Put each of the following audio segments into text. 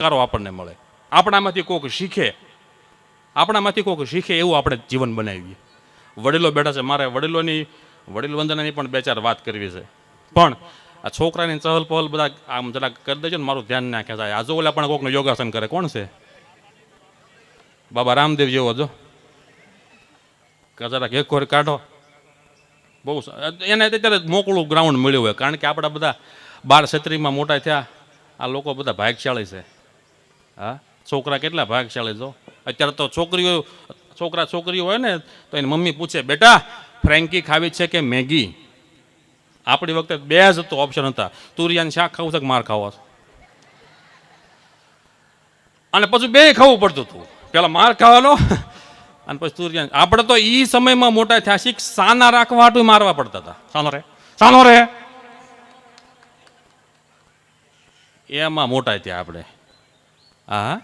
કારો આપણને મળે. આપણામાંથી કોઈક શીખે. આપણામાંથી કોઈક શીખે એવું આપણે જીવન બનાવીએ. વડીલો બેઠા છે, મારે વડીલોની, વડીલ વંદનાની પણ બે ચાર વાત કરવી છે. પણ આ છોકરાની ચહલ પહલ બધા આમ જરાક કરી દેજો ને, મારું ધ્યાન નાખે જાય આજુ ઓલા પણ કોકનું યોગાસન કરે, કોણ છે? બાબા રામદેવ જેવો જો. જરાક એક વાર કાઢો. બહુ એને અત્યારે મોકળું ગ્રાઉન્ડ મળ્યું હોય, કારણ કે આપણા બધા બાર છત્રીમાં મોટા થયા. આ લોકો બધા ભાગશાળી છે. હા? છોકરા કેટલા ભાગશાળી જો અત્યારે તો છોકરીઓ, છોકરા છોકરીઓ હોય ને, તો એની મમ્મી પૂછે, બેટા, ફ્રેન્કી ખાવી છે કે મેગી? આપણી વખતે બે જ હતો ઓપ્શન હતા. તુરિયાને શાક ખાવું છે કે માર ખાવા અને પછી બે ખાવું પડતું હતું. પેલા માર ખાવાનો, અને પછી તુરિયા આપણે તો એ સમયમાં મોટા થયા શીખ, સાના રાખવા હાટું મારવા પડતા હતા. સાનો રે સાનો રે. એમાં મોટા થયા આપણે. હા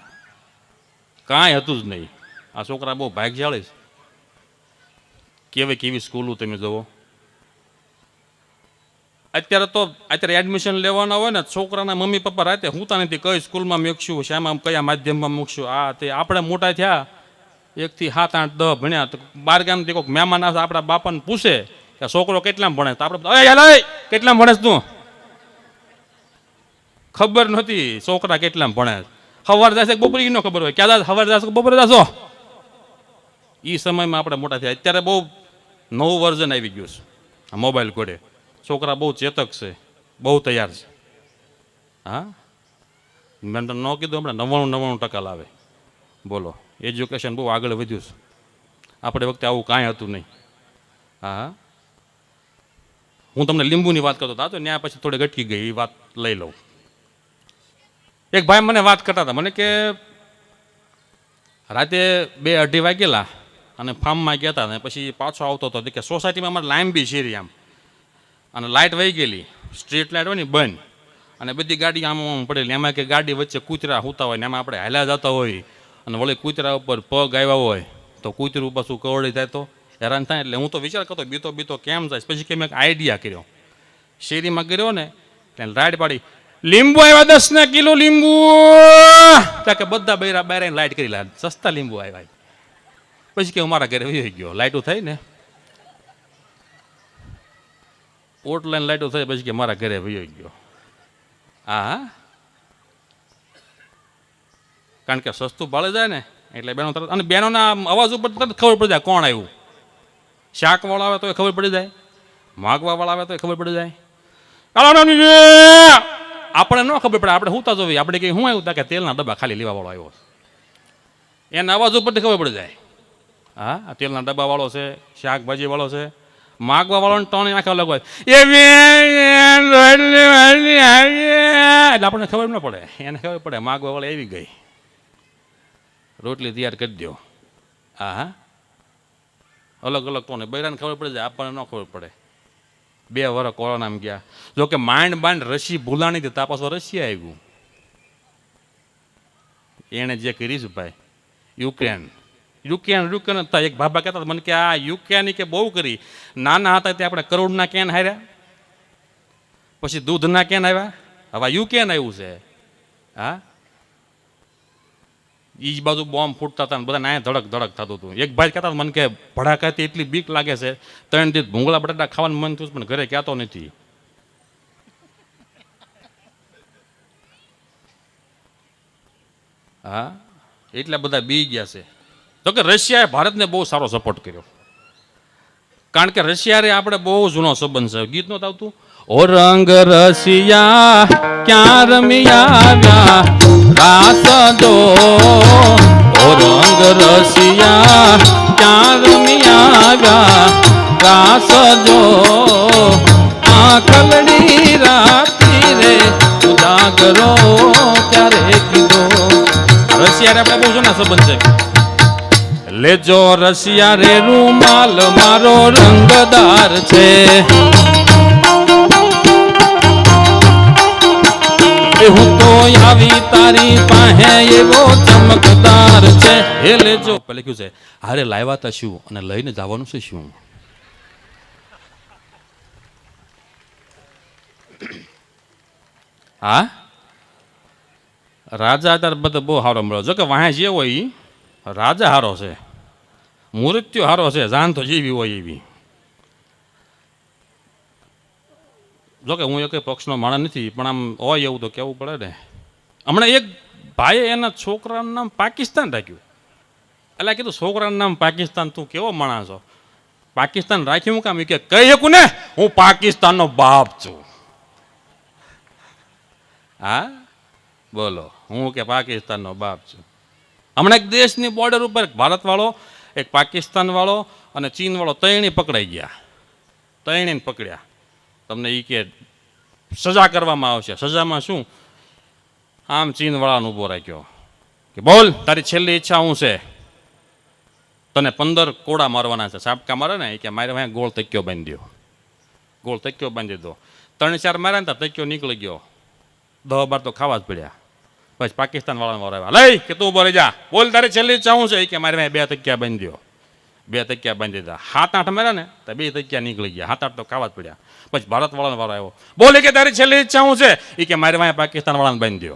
કાંઈ હતું જ નહીં. આ છોકરા બહુ ભાગ્યશાળી છે. કેવી કેવી સ્કૂલો તમે જુઓ. અત્યારે તો અત્યારે એડમિશન લેવાના હોય ને, છોકરાના મમ્મી પપ્પા રાતે હું નથી કઈ સ્કૂલમાં મૂકશું શામાં કયા માધ્યમમાં મૂકશું આ તે આપણે મોટા થયા. એકથી સાત, આઠ, દસ ભણ્યા. તો બાર ગામથી કોઈક મહેમાન આવશે આપણા બાપાને પૂછે કે છોકરો કેટલામાં ભણે તો આપણે કેટલા હાલ કેટલામાં ભણે તું? ખબર નહોતી છોકરા કેટલામાં ભણે છે. સવાર જશે બપોરે ઈ ખબર હોય. ક્યાં સવાર જશે બપોરે જશો? એ સમયમાં આપણે મોટા થયા અત્યારે બહુ નવું વર્ઝન આવી ગયું છે. આ મોબાઈલ કોડે છોકરા બહુ ચેતક છે. બહુ તૈયાર છે. હા? મેં ન કીધું હમણાં, નવ્વાણું નવ્વાણું ટકા લાવે. બોલો એજ્યુકેશન બહુ આગળ વધ્યું છે. આપણે વખતે આવું કાંઈ હતું નહીં. હા? હું તમને લીંબુની વાત કરતો હતો. ત્યાં પછી થોડી ગટકી ગઈ એ વાત લઈ લઉં. એક ભાઈ મને વાત કરતા હતા. મને કે, રાતે બે અઢી વાગેલા અને ફાર્મમાં ગયા હતા અને પછી પાછો આવતો હતો કે સોસાયટીમાં અમારે લાંબી શેરી આમ. અને લાઇટ વહી ગયેલી. સ્ટ્રીટ લાઇટ હોય ને બંધ. અને બધી ગાડી આમ આમ પડેલી. એમાં કે ગાડી વચ્ચે કૂતરા હોતા હોય ને એમાં આપણે હાલ્યા જતા હોય. અને વળી કૂતરા ઉપર પગ આવ્યા હોય તો કૂતરું પાછું કવડી થાય તો હેરાન થાય. એટલે હું તો વિચાર કરતો, બીતો બીતો, કેમ જાય? પછી કે મેં આઈડિયા કર્યો. શેરીમાં કર્યો ને, એટલે રાઈડ પાડી. લીંબુ આવ્યા દસ ને કિલો લીંબુ. કે બધા બૈરા બૈરા લાઇટ કરી લા. સસ્તા લીંબુ આવ્યા પછી કે હું મારા ઘરે વહી ગયો. લાઇટો થઈ ને? ઓટલાઈન લાઈટો થઈ પછી કે મારા ઘરે વહી ગયો. હા કારણ કે સસ્તું ભાડે જાય ને, એટલે બેનો તરત અને બહેનોના અવાજ ઉપર તરત ખબર પડી જાય કોણ આવ્યું શાકવાળો આવે તો એ ખબર પડી જાય. માગવાવાળા આવે તો એ ખબર પડી જાય. આપણે ન ખબર પડે, આપણે હુંતા જોવી આપણે કઈ હું આવ્યું કે તેલના ડબ્બા ખાલી લેવાવાળો આવ્યો છે. એના અવાજ ઉપરથી ખબર પડી જાય. હા તેલના ડબ્બાવાળો છે શાકભાજી વાળો છે. માગવા વાળોને ટોન આંખે અલગ હોય. એટલે આપણને ખબર ન પડે. એને ખબર પડે માગવા વાળી આવી ગઈ. રોટલી તૈયાર કરી દો હા અલગ અલગ કોને બૈરાને ખબર પડે જાય, આપણને ન ખબર પડે. બે વર્ષ કોરોનામાં ગયા. જોકે માંડ માંડ રસી ભૂલાણી હતી તા પાછો રશિયા આવ્યું એણે જે કરી છે ભાઈ, યુક્રેન. યુક્રેન યુક્રેન હતા. એક બાબા કહેતા હતા, મને કે આ યુક્રેની કે બહુ કરી. નાના હતા તે આપણે કરોડના કેન હાર્યા. પછી દૂધના કેન આવ્યા હવે યુકેન આવ્યું છે. હા? એ બાજુ બોમ્બ ફૂટતા હતા બધા નાય ધડક ધડક થતું હતું. એક ભાઈ કહેતા હતા, મને કે ભડાકાથી એટલી બીક લાગે છે, ત્રણ દિવસ ભૂંગળા બટાટા ખાવાનું મન થયું પણ ઘરે કહેતો નથી. હા? એટલા બધા બી ગયા છે. તો કે રશિયાએ ભારતને બહુ સારો સપોર્ટ કર્યો. કારણ કે રશિયારે આપણે બહુ જૂનો સંબંધ છે. ગીત નહોતું આવતું? ઓ રંગ રશિયા, ક્યાં રમિયા રાસ દો. ઓ રંગ રશિયા, ક્યાં રમિયા રાસ જો આંખલડી રાતી રે, ઉજાગરો ક્યારે કીધો? રશિયારે આપણે બહુ જૂના સંબંધ છે. લેજો રશિયા રે રૂમાલ મારો રંગદાર છે. હું તો આવી તારી પાસે એવો ચમકદાર છે. એ લેજો. પેલે કયું છે, હારે લાવ્યા તા શું? અને લઈને જવાનું છે શું? હા? રાજા તાર બધો બહુ સારો મળ્યો. જો કે વાહે જે હોય રાજા હારો છે. મૃત્યુ હારો છે જાન તો જીવી હોય એવી. જોકે હું એક પક્ષનો માણસ નથી, પણ આમ હોય એવું તો કહેવું પડે ને. હમણાં એક ભાઈએ એના છોકરાનું નામ પાકિસ્તાન રાખ્યું. એટલે કીધું, છોકરાનું નામ પાકિસ્તાન, તું કેવો માણસ છો? પાકિસ્તાન રાખ્યું કામ? કે, કહી શકું ને, હું પાકિસ્તાનનો બાપ છું. હા? બોલો, હું કે પાકિસ્તાનનો બાપ છું. હમણાં એક દેશની બોર્ડર ઉપર ભારતવાળો એક પાકિસ્તાનવાળો અને ચીનવાળો ત્રણેય પકડાઈ ગયા. ત્રણેયને પકડ્યા. તમને એ કે સજા કરવામાં આવશે. સજામાં શું? આમ ચીનવાળાનો ઊભો રાખ્યો. કે બોલ, તારી છેલ્લી ઈચ્છા શું છે? તને પંદર કોડા મારવાના છે. સાપકા મારે ને? એ કે મારે અહીંયા ગોળ તક્યો બાંધી દો ગોળ તક્યો બાંધી દો ત્રણ ચાર માર્યા ને ત્યાં તક્યો નીકળી ગયો. દહ બાર તો ખાવા જ પડ્યા. પછી પાકિસ્તાન વાળાને વાળા લઈ, કે તું બોલી જા. બોલ, તારે છેલ્લી ચાહું છે? કે મારે બે તકિયા બાંધી દો બે તકિયા બાંધી દીધા. હાથ આઠ મેળા ને, તો બે તકિયા નીકળી ગયા. હાથ આઠ તો જ પડ્યા. પછી ભારત વાળાનો વાળો આવ્યો. બોલે કે તારી છેલ્લી ઈચ્છા છે? એ કે મારે અહીંયા પાકિસ્તાન વાળાને બાંધી